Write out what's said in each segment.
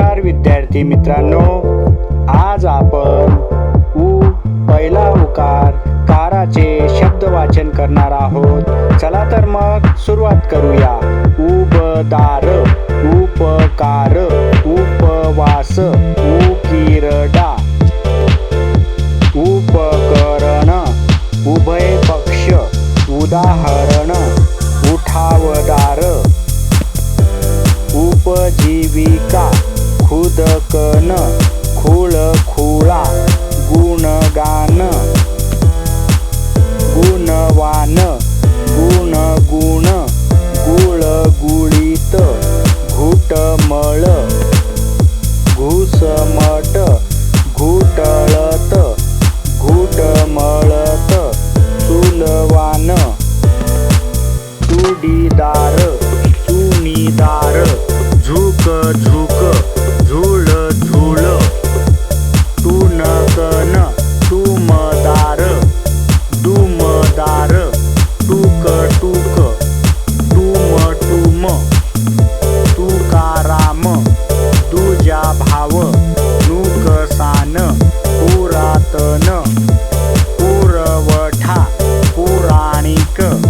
विद्यार्थी मित्रांनो. आज आपण उ पहिला उकार काराचे शब्द वाचन करणार आहोत. चला तर मग सुरुवात करूया. उबदार उपकार उपवास उकिरडा उपकरण उभय पक्ष उदाहरण उठावदार उपजीविका खुदकन खुळखुळा गुणगान. गुणवान गुणगुण गुळगुळीत घुटमळ. घुसमट घुटळत घुटमळत चुलवान. चुडीदार चुनीदार झुक झुक डुमदार टुक टुक टुम टूम. तुकाराम दुजा भाव नुकसान पुरातन पुरवठा पुराणिक.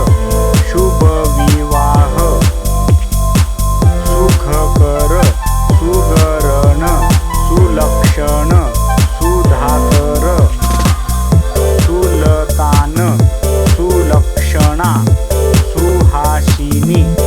me.